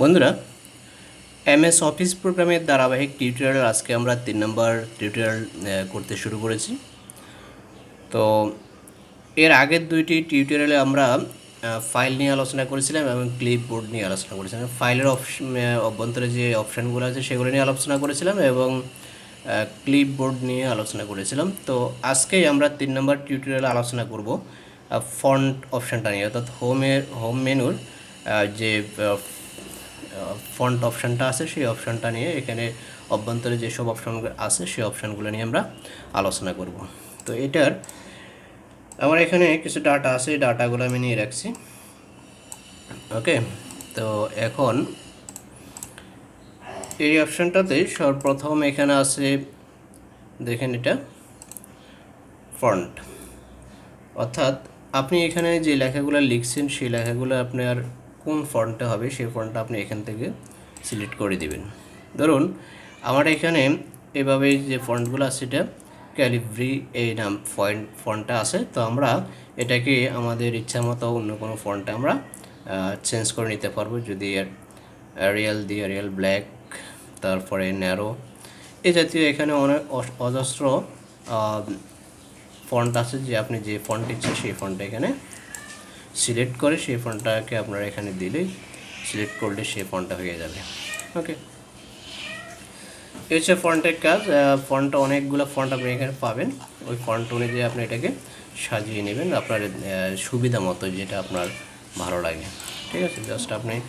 বন্ধুরা MS office প্রোগ্রামের ধারাবাহিক টিউটোরিয়াল আজকে আমরা তিন নম্বর টিউটোরিয়াল করতে শুরু করেছি। তো এর আগের দুইটি টিউটোরিয়ালে আমরা ফাইল নিয়ে আলোচনা করেছিলাম এবং ক্লিপ বোর্ড নিয়ে আলোচনা করেছিলাম। ফাইলের অভ্যন্তরে যে অপশানগুলো আছে সেগুলো নিয়ে আলোচনা করেছিলাম এবং ক্লিপ বোর্ড নিয়ে আলোচনা করেছিলাম। তো আজকেই আমরা তিন নম্বর টিউটোরিয়ালে আলোচনা করব ফন্ট অপশানটা নিয়ে, অর্থাৎ হোমের হোম মেনুর যে ফন্ট অপশানটা আছে, সেই অপশানটা নিয়ে এখানে অভ্যন্তরে যেসব অপশান আছে, সেই অপশানগুলো নিয়ে আমরা আলোচনা করব। তো এটার, আমার এখানে কিছু ডাটা আছে ডাটাগুলো আমি নিয়ে রাখছি। ওকে তো এখন, এই অপশানটাতে সর্বপ্রথম এখানে আছে দেখেন এটা ফন্ট অর্থাৎ আপনি এখানে যে লেখাগুলো লিখছেন, সেই লেখাগুলো আপনার কোন ফন্টটা হবে সেই ফন্টটা আপনি এখান থেকে সিলেক্ট করে দিবেন। ধরুন, আমার এখানে এভাবে যে ফন্টগুলো আছে এটা ক্যালিব্রি এই নাম ফন্ট ফন্টটা আছে, তো আমরা এটাকে আমাদের ইচ্ছা মতো অন্য কোনো ফন্টে আমরা চেঞ্জ করে নিতে পারব। যদি রিয়েল দিয়ে রিয়েল ব্ল্যাক তারপরে ন্যারো এই জাতীয় এখানে অনেক অজস্র ফন্ট আছে যে আপনি যে ফন্ট ইচ্ছে সেই ফন্টটা এখানে সিলেক্ট করে সেই ফন্টটাকে আপনারা এখানে দিলেই সিলেক্ট করলে সেই ফন্টটা হয়ে যাবে। ওকে হচ্ছে ফন্টের কাজ। ফন্টটা অনেকগুলো ফন্ট আপনি এখানে পাবেন। ওই ফন্ট অনুযায়ী আপনি এটাকে সাজিয়ে নেবেন। আপনার সুবিধা মতো যেটা আপনার ভালো লাগে। ঠিক আছে? জাস্ট আপনি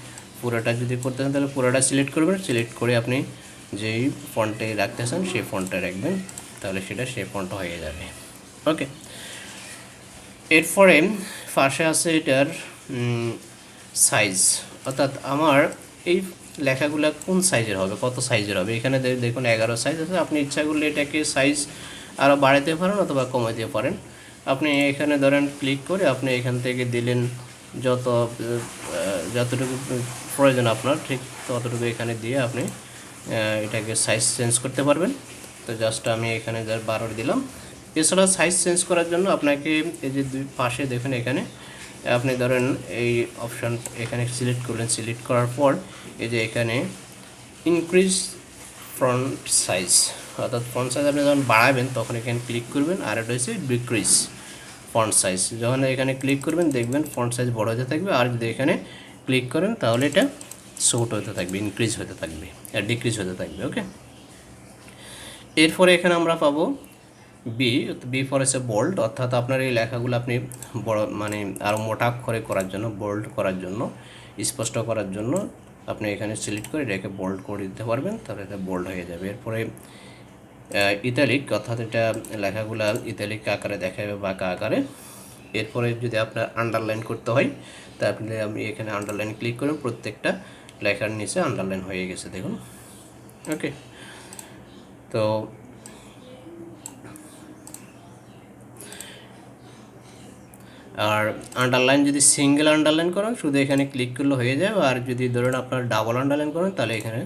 পুরোটা যদি করতে চান, তাহলে পুরোটা সিলেক্ট করবেন। সিলেক্ট করে আপনি যেই ফন্টে রাখতে চান, সেই ফন্টটা রাখবেন। তাহলে সেটা সেই ফন্ট হয়ে যাবে। ওকে এরপরে পাশে আছে এটার সাইজ অর্থাৎ আমার এই লেখাগুলো কোন সাইজের হবে? কত সাইজের হবে? এখানে দেখুন, এগারো সাইজ আছে। আপনি ইচ্ছা করলে এটাকে সাইজ আরও বাড়াতে পারেন অথবা কমাতে পারেন। আপনি এখানে ধরেন ক্লিক করে আপনি এখান থেকে দিলেন যত যতটুকু প্রয়োজন আপনার, ঠিক ততটুকু এখানে দিয়ে আপনি এটাকে সাইজ চেঞ্জ করতে পারবেন। তো জাস্ট আমি এখানে বারোর দিলাম। এছাড়া সাইজ চেঞ্জ করার জন্য আপনাকে এই যে দুই পাশে দেখুন এখানে, আপনি ধরেন এই অপশান এখানে সিলেক্ট করলেন সিলেক্ট করার পর এই যে এখানে ইনক্রিজ ফ্রন্ট সাইজ অর্থাৎ ফ্রন্ট সাইজ আপনি যখন বাড়াবেন তখন এখানে ক্লিক করবেন আর এটা হচ্ছে ডিক্রিজ ফন্ট সাইজ যখন এখানে ক্লিক করবেন, দেখবেন ফন্ট সাইজ বড় হতে থাকবে আর যদি এখানে ক্লিক করেন তাহলে এটা শর্ট হতে থাকবে ইনক্রিজ হতে থাকবে, আর ডিক্রিজ হতে থাকবে ওকে এরপরে এখানে আমরা পাবো বি বি ফর এসে বোল্ড অর্থাৎ আপনার এই লেখাগুলো আপনি বড় মানে আরও মোটা করে করার জন্য বোল্ড করার জন্য, স্পষ্ট করার জন্য আপনি এখানে সিলেক্ট করে এটাকে বোল্ড করে দিতে পারবেন, তাহলে এটা বোল্ড হয়ে যাবে। এরপরে ইতালিক অর্থাৎ এটা লেখাগুলো ইতালিক আকারে দেখাবে বাঁকা আকারে। এরপরে যদি আপনার আন্ডারলাইন করতে হয় তা আপনি আমি এখানে আন্ডারলাইন ক্লিক করুন প্রত্যেকটা লেখার নিচে আন্ডারলাইন হয়ে গেছে, দেখুন। ওকে তো আর আন্ডারলাইন যদি সিঙ্গেল আন্ডারলাইন করেন, শুধু এখানে ক্লিক করলে হয়ে যাবে। আর যদি ধরুন আপনার ডাবল আন্ডারলাইন করেন, তাহলে এখানে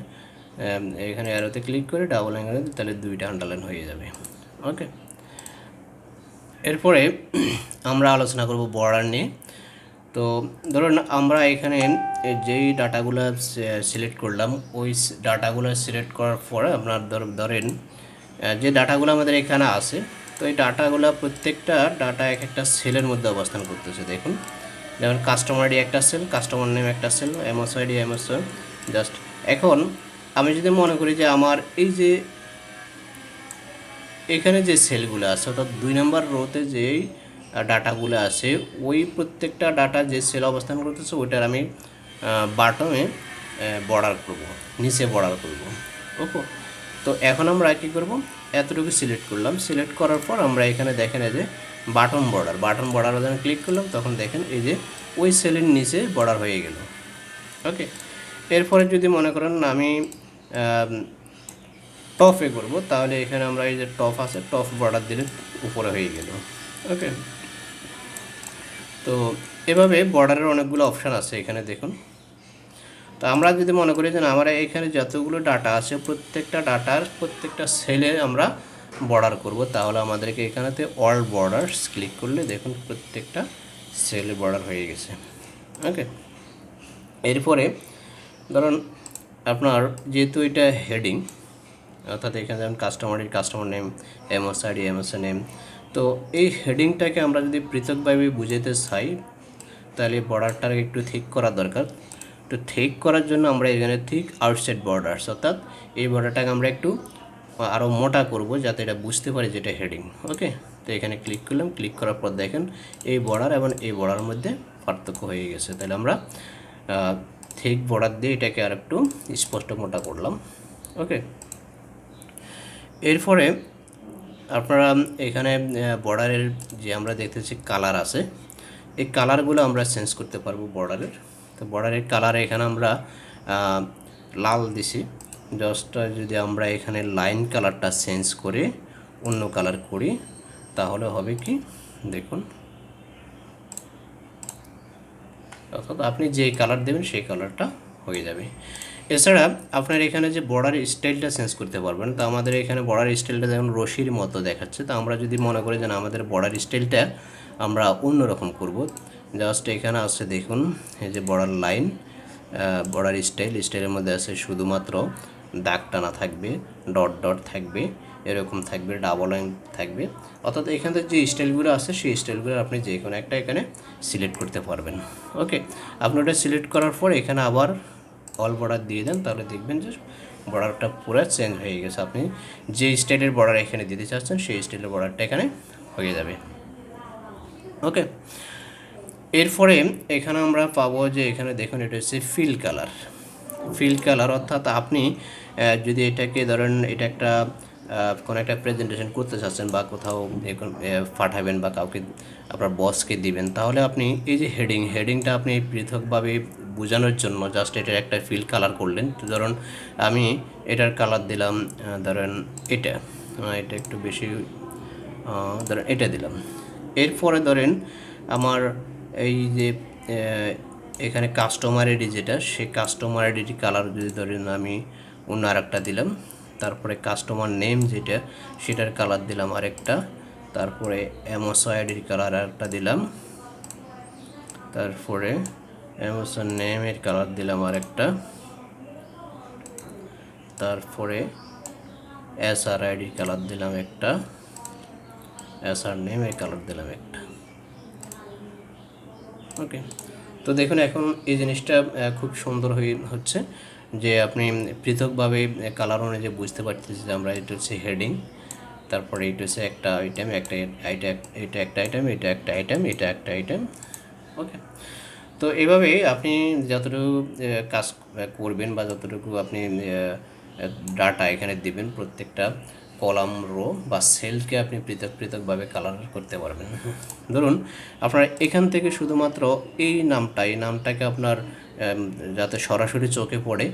এখানে অ্যারোতে ক্লিক করে ডাবল আন্ডারলাইন তাহলে দুইটা আন্ডারলাইন হয়ে যাবে। ওকে এরপরে আমরা আলোচনা করব বর্ডার নিয়ে। তো ধরুন আমরা এখানে যেই ডাটাগুলো সিলেক্ট করলাম, ওই ডাটাগুলো সিলেক্ট করার পরে আপনার ধরেন যে ডাটাগুলো আমাদের এখানে আছে তো এই ডাটাগুলো প্রত্যেকটা ডাটা এক একটা সেলের মধ্যে অবস্থান করতেছে, দেখুন। যেমন কাস্টমার আইডি একটা সেল কাস্টমার নেম একটা cell MS ID MS just এখন আমি যদি মনে করি যে আমার এই যে এখানে যে সেলগুলো আছে, অর্থাৎ দুই নম্বর রোতে যেই ডাটাগুলো আছে, ওই প্রত্যেকটা ডাটা যে সেল অবস্থান করতেছে, ওইটার আমি বাটমে বর্ডার করব, নিচে বর্ডার করব। ওকে? তো এখন আমরা কী করব? এতটুকু সিলেক্ট করলাম। সিলেক্ট করার পর আমরা এখানে দেখেন এই যে বাটন বর্ডার বাটন বর্ডার যখন ক্লিক করলাম, তখন দেখেন এই যে ওই সেলের নিচে বর্ডার হয়ে গেল। ওকে এরপরে যদি মনে করেন আমি টফে করব, তাহলে এখানে আমরা এই যে টপ আছে টপ বর্ডার দিলে উপরে হয়ে গেল। ওকে তো এভাবে বর্ডারের অনেকগুলো অপশান আছে এখানে দেখুন। তো আমরা যদি মনে করি যে আমরা এখানে যতগুলো ডাটা আছে, প্রত্যেকটা ডাটার প্রত্যেকটা সেলে আমরা বর্ডার করব, তাহলে আমাদেরকে এখানেতে অল বর্ডার্স ক্লিক করলে দেখুন প্রত্যেকটা সেলে বর্ডার হয়ে গেছে। ওকে এরপরে ধরুন আপনার যেহেতু এটা হেডিং অর্থাৎ এখানে যেমন কাস্টমারের customer name MS ID MS name তো এই হেডিংটাকে আমরা যদি পৃথকভাবে বুঝাতে চাই, তাহলে বর্ডারটার একটু ঠিক করা দরকার। তো ঠিক করার জন্য আমরা এখানে ঠিক আউটসাইড বর্ডার্স অর্থাৎ এই বর্ডারটাকে আমরা একটু আরও মোটা করব যাতে এটা বুঝতে পারি যে এটা হেডিং ওকে তো এখানে ক্লিক করলাম ক্লিক করার পর দেখেন এই বর্ডার এবং এই বর্ডার মধ্যে পার্থক্য হয়ে গেছে। তাহলে আমরা ঠিক বর্ডার দিয়ে এটাকে আর একটু স্পষ্ট মোটা করলাম ওকে এরপরে আপনারা এখানে বর্ডারের যে আমরা দেখতেছি কালার আছে, এই কালারগুলো আমরা চেঞ্জ করতে পারব বর্ডারের তো বর্ডারের কালার এখানে আমরা লাল দিছি। জাস্ট যদি আমরা এখানে লাইন কালারটা চেঞ্জ করে অন্য কালার করি, তাহলে হবে কি? দেখুন। অর্থাৎ আপনি যে কালার দেবেন, সেই কালারটা হয়ে যাবে। এছাড়া আপনার এখানে যে বর্ডার স্টাইলটা চেঞ্জ করতে পারবেন, তো আমাদের এখানে বর্ডার স্টাইলটা যেমন রশির মতো দেখাচ্ছে, তো আমরা যদি মনে করি যে আমাদের বর্ডার স্টাইলটা আমরা অন্যরকম করব জাস্ট এখানে আছে দেখুন, এই যে বর্ডার লাইন বর্ডার স্টাইল স্টাইলের মধ্যে আছে শুধুমাত্র দাগ টানা থাকবে ডট ডট থাকবে, এরকম থাকবে ডাবল লাইন থাকবে। অর্থাৎ এখানে যে স্টাইলগুলো আছে, সেই স্টাইলগুলো আপনি যে কোনো একটা এখানে সিলেক্ট করতে পারবেন। ওকে আপনি ওটা সিলেক্ট করার পর এখানে আবার অল বর্ডার দিয়ে দেন, তাহলে দেখবেন যে বর্ডারটা পুরো চেঞ্জ হয়ে গেছে। আপনি যে স্টাইলের বর্ডার এখানে দিতে চাচ্ছেন, সেই স্টাইলের বর্ডারটা এখানে হয়ে যাবে। ওকে এরপরে এখানে আমরা পাবো যে এখানে দেখুন, এটা হচ্ছে ফিল কালার ফিল কালার অর্থাৎ আপনি যদি এটাকে ধরেন, এটা একটা কোনো একটা প্রেজেন্টেশন করতে চাচ্ছেন বা কোথাও পাঠাবেন বা কাউকে, আপনার বসকে দিবেন, তাহলে আপনি এই যে হেডিং হেডিংটা আপনি পৃথকভাবে বোঝানোর জন্য জাস্ট এটার একটা ফিল কালার করলেন। ধরুন, আমি এটার কালার দিলাম ধরেন এটা এটা একটু বেশি ধরেন এটা দিলাম। এরপরে ধরেন, আমার এই যে এখানে কাস্টমার আইডি যেটা সে কাস্টমার আইডি কালার যদি ধরেন আমি অন্য আরেকটা দিলাম, তারপরে কাস্টমার নেম যেটা, সেটার কালার দিলাম আরেকটা, তারপরে অ্যামোসো আইডির কালার আরেকটা দিলাম, তারপরে অ্যামাজন নেমের কালার দিলাম আরেকটা, তারপরে এস আর আইডি কালার দিলাম একটা এস আর নেমের কালার দিলাম একটা। ওকে তো দেখুন, এখন এই জিনিসটা খুব সুন্দর হয়ে হচ্ছে যে আপনি পৃথকভাবে কালার অনুযায়ী বুঝতে পারতেছি যে আমরা, এটা হচ্ছে হেডিং তারপরে এটা হচ্ছে একটা আইটেম একটা আইটা এটা একটা আইটেম এটা একটা আইটেম এটা একটা আইটেম ওকে তো এভাবে আপনি যতটুকু কাজ করবেন বা যতটুকু আপনি ডাটা এখানে দিবেন প্রত্যেকটা কলাম রো বা সেলকে আপনি পৃথক পৃথকভাবে কালার করতে পারবেন। ধরুন, আপনার এখান থেকে শুধুমাত্র এই নামটা, এই নামটাকে আপনার যাতে সরাসরি চোখে পড়ে,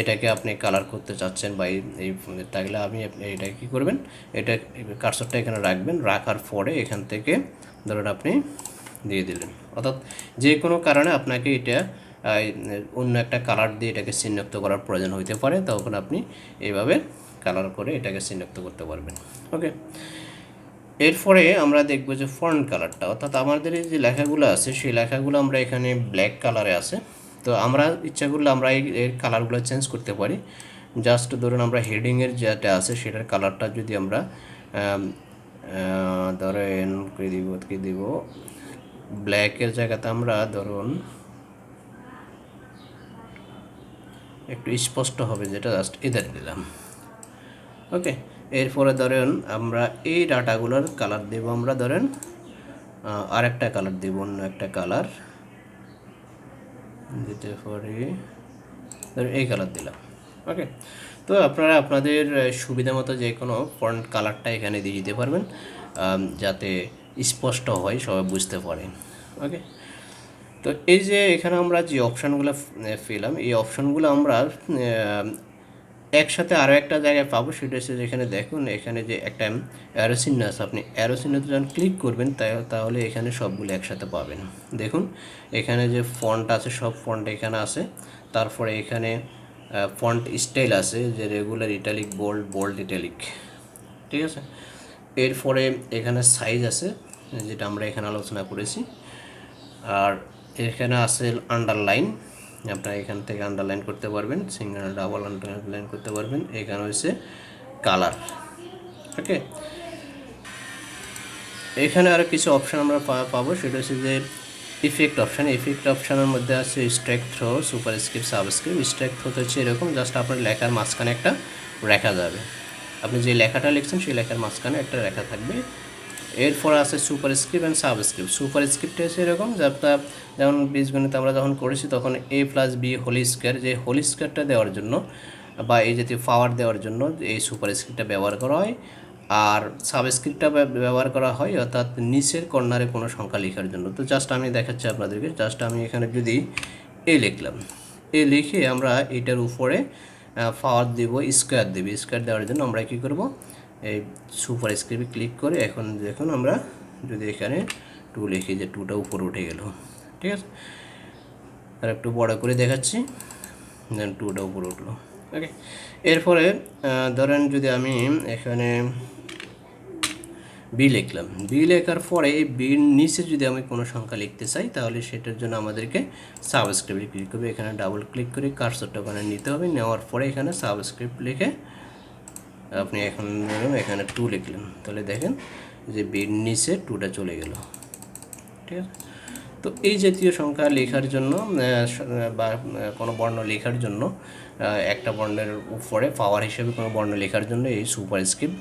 এটাকে আপনি কালার করতে চাচ্ছেন বা এই তাহলে আপনি এটা কী করবেন? এটা কার্সরটা এখানে রাখবেন, রাখার পরে এখান থেকে ধরুন আপনি দিয়ে দিলেন। অর্থাৎ যে কোনো কারণে আপনাকে এটা অন্য একটা কালার দিয়ে এটাকে চিহ্নিত করার প্রয়োজন হইতে পারে। তখন আপনি এইভাবে কালার করে এটাকে চিহ্নিত করতে পারবেন। ওকে এরপরে আমরা দেখব যে ফন্ট কালারটা অর্থাৎ আমাদের এই যে লেখাগুলো আছে সেই লেখাগুলো আমরা এখানে ব্ল্যাক কালারে আছে। তো আমরা ইচ্ছা করলে আমরা এই এর কালারগুলো চেঞ্জ করতে পারি। জাস্ট ধরুন আমরা হেডিংয়ের যেটা আছে সেটার কালারটা যদি আমরা ধরেন কি দিব কি দিব? ব্ল্যাকের জায়গাতে আমরা ধরুন একটু স্পষ্ট হবে যেটা জাস্ট এদের দিলাম। ওকে এরপরে ধরেন আমরা এই ডাটাগুলোর কালার দেব আমরা ধরেন আহ, আরেকটা কালার দেব অন্য একটা কালার দিতে পারি। ধরেন এই কালার দিলাম। ওকে তো আপনারা আপনাদের সুবিধা মতো যে কোনো ফন্ট কালারটা এখানে দিয়ে দিতে পারবেন যাতে স্পষ্ট হয় সবাই বুঝতে পারে। ওকে তো এই যে এখানে আমরা যে অপশানগুলো পেলাম এই অপশানগুলো আমরা একসাথে আরও একটা জায়গায় পাবো, সেটা হচ্ছে যেখানে দেখুন, এখানে যে একটা অ্যারো চিহ্ন আছে। আপনি অ্যারো যখন ক্লিক করবেন, তাই- তাহলে এখানে সবগুলো একসাথে পাবেন। দেখুন, এখানে যে ফন্ট আছে, সব ফন্ট এখানে আছে। তারপরে এখানে ফন্ট স্টাইল আছে, যে regular italic bold bold italic ঠিক আছে? এরপরে এখানে সাইজ আছে, যেটা আমরা এখানে আলোচনা করেছি। আর এখানে আছে আন্ডারলাইন আপনারা এখান থেকে আন্ডারলাইন করতে পারবেন সিঙ্গেল ডাবল আন্ডারলাইন করতে পারবেন। এখানে হচ্ছে কালার ওকে এখানে আরও কিছু অপশান আমরা পাবো, সেটা হচ্ছে যে ইফেক্ট অপশান ইফেক্ট অপশানের মধ্যে আছে strike through super script subscript strike through হচ্ছে এরকম জাস্ট আপনার লেখার মাঝখানে একটা রেখা যাবে। আপনি যে লেখাটা লিখছেন, সেই লেখার মাঝখানে একটা রেখা থাকবে। এরপর আছে super script and subscript super স্ক্রিপ্টে হচ্ছে এরকম যে যেমন বীজগণিত আমরা যখন করেছি তখন A plus B whole square যে হোলি স্কোয়ারটা দেওয়ার জন্য বা এই জাতীয় পাওয়ার দেওয়ার জন্য এই সুপার স্ক্রিপ্টটা ব্যবহার করা হয়। আর সাবস্ক্রিপ্টটা ব্যবহার করা হয় অর্থাৎ নিচের কর্নারে কোনো সংখ্যা লেখার জন্য। তো জাস্ট আমি দেখাচ্ছি আপনাদেরকে জাস্ট আমি এখানে যদি এ লিখলাম। এ লিখে আমরা এটার উপরে পাওয়ার দেব স্কোয়ার দেব। স্কোয়ার দেওয়ার জন্য আমরা কী করব? এই সুপার স্ক্রিপ্টে ক্লিক করে এখন দেখুন আমরা যদি এখানে টু লিখি যে টুটা উপরে উঠে গেল। ঠিক আছে? আর একটু বড় করে দেখাচ্ছি। দেন টুটা উপরে উঠল। ওকে এরপরে ধরেন যদি আমি এখানে বি লিখলাম। বি লেখার পরে এই বির নিচে যদি আমি কোনো সংখ্যা লিখতে চাই, তাহলে সেটার জন্য আমাদেরকে সাবস্ক্রিপ্টে ক্লিক করবে। এখানে ডাবল ক্লিক করে কার্সরটা ওখানে নিতে হবে। নেওয়ার পরে এখানে সাবস্ক্রিপ্ট লিখে আপনি এখন ধরুন এখানে টু লিখলেন। তাহলে দেখেন যে বির নিচে টুটা চলে গেল। ঠিক আছে? তো এই জাতীয় সংখ্যা লেখার জন্য বা কোনো বর্ণ লেখার জন্য একটা বর্ণের উপরে পাওয়ার হিসেবে কোনো বর্ণ লেখার জন্য এই সুপার স্ক্রিপ্ট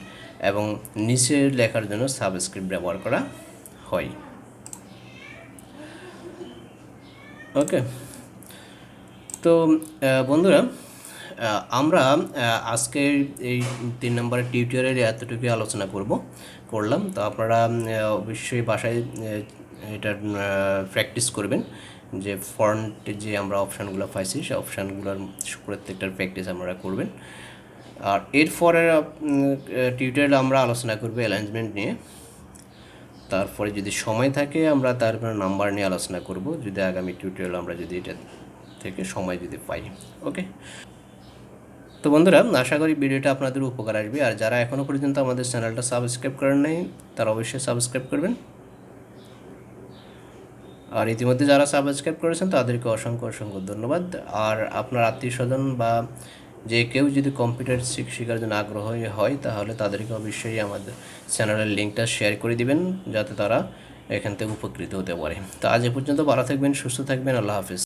এবং নিচে লেখার জন্য সাবস্ক্রিপ্ট ব্যবহার করা হয়। ওকে তো বন্ধুরা আমরা আজকের এই তিন নম্বরের টিউটোরিয়ালে এতটুকু আলোচনা করব, করলাম। তো আপনারা অবশ্যই বাসায় এটা প্র্যাকটিস করবেন যে ফন্টে যে আমরা অপশানগুলো পাইছি সেই অপশানগুলোর প্রত্যেকটার প্র্যাকটিস আপনারা করবেন। আর এরপরে টিউটোরিয়াল আমরা আলোচনা করব অ্যালাইনমেন্ট নিয়ে। তারপরে যদি সময় থাকে, আমরা তারপরে নাম্বার নিয়ে আলোচনা করব। যদি আগামী টিউটোরিয়াল আমরা যদি এটা থেকে সময় যদি পাই ওকে তো বন্ধুরা, আশা করি ভিডিওটা আপনাদের উপকার আসবে। আর যারা এখনও পর্যন্ত আমাদের চ্যানেলটা সাবস্ক্রাইব করেন নাই, তারা অবশ্যই সাবস্ক্রাইব করবেন। আর ইতিমধ্যে যারা সাবস্ক্রাইব করেছেন, তাদেরকে অসংখ্য অসংখ্য ধন্যবাদ। আর আপনার আত্মীয় স্বজন বা যে কেউ যদি কম্পিউটার শিখ- শেখার জন্য আগ্রহী হয়, তাহলে তাদেরকে অবশ্যই আমাদের চ্যানেলের লিঙ্কটা শেয়ার করে দিবেন, যাতে তারা এখান থেকে উপকৃত হতে পারে। তো আজ এ পর্যন্ত ভালো থাকবেন, সুস্থ থাকবেন, আল্লাহ হাফিজ।